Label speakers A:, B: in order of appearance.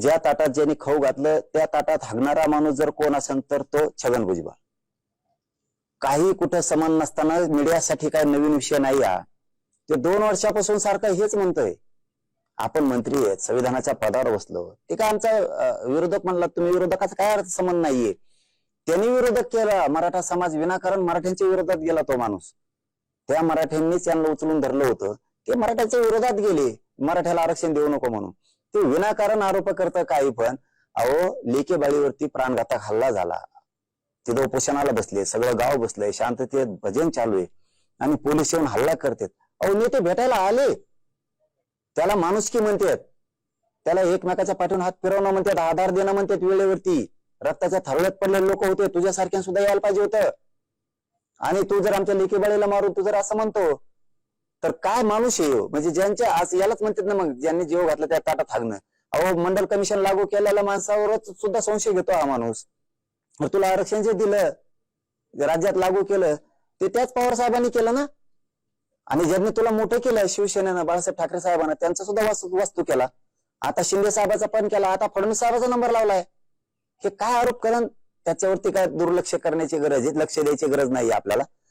A: ज्या ताटात ज्यांनी खाऊ घातलं त्या ताटात हागणारा माणूस जर कोण असेल तर तो छगन भुजबळ. काही कुठं समान नसताना मीडियासाठी काय नवीन विषय नाही हा. ते दोन वर्षापासून सारखं हेच म्हणतोय. आपण मंत्री आहेत संविधानाच्या पदावर बसलो. ते काय आमचा विरोधक म्हणला तुम्ही विरोधकाचा काय अर्थ संबंध नाहीये? त्यांनी विरोधक केला. मराठा समाज विनाकारण मराठ्यांच्या विरोधात गेला तो माणूस. त्या मराठ्यांनीच त्यांना उचलून धरलं होतं. ते मराठ्याच्या विरोधात गेले. मराठ्याला आरक्षण देऊ नको म्हणून. ते विनाकारण आरोप करतं काही पण. अहो लेकेबाळीवरती प्राणघातक हल्ला झाला. तिथं उपोषणाला बसले सगळं गाव बसलंय शांततेत भजन चालू आहे. आणि पोलीस येऊन हल्ला करतात. अहो नेते भेटायला आले. त्याला माणुसकी म्हणतात. त्याला एकमेकाच्या पाठवून हात फिरवणं म्हणतात आधार देणं म्हणतात वेळेवरती. रक्ताच्या थरळत पडलेले लोक होते तुझ्यासारख्या सुद्धा यायला पाहिजे होतं. आणि तू जर आमच्या लेकीबाळीला मारून तू जर असं म्हणतो तर काय माणूस आहे हो? म्हणजे ज्यांच्या आज यालाच म्हणतात ना मग ज्यांनी जीव घातला त्या ताटात हागणं. अहो मंडल कमिशन लागू केलेल्या माणसावरच सुद्धा संशय घेतो हा माणूस. तुला आरक्षण जे दिलं राज्यात लागू केलं ते त्याच पवार साहेबांनी केलं ना? आणि ज्यांनी तुला मोठं केलं शिवसेनेनं बाळासाहेब ठाकरे साहेबांना त्यांचा सुद्धा वास्तू वस्तू केला. आता शिंदे साहेबाचा पण केला आता फडणवीस साहेबाचा नंबर लावलाय. हे काय आरोप करण? त्याच्यावरती काय दुर्लक्ष करण्याची गरज आहे? लक्ष द्यायची गरज नाही आपल्याला.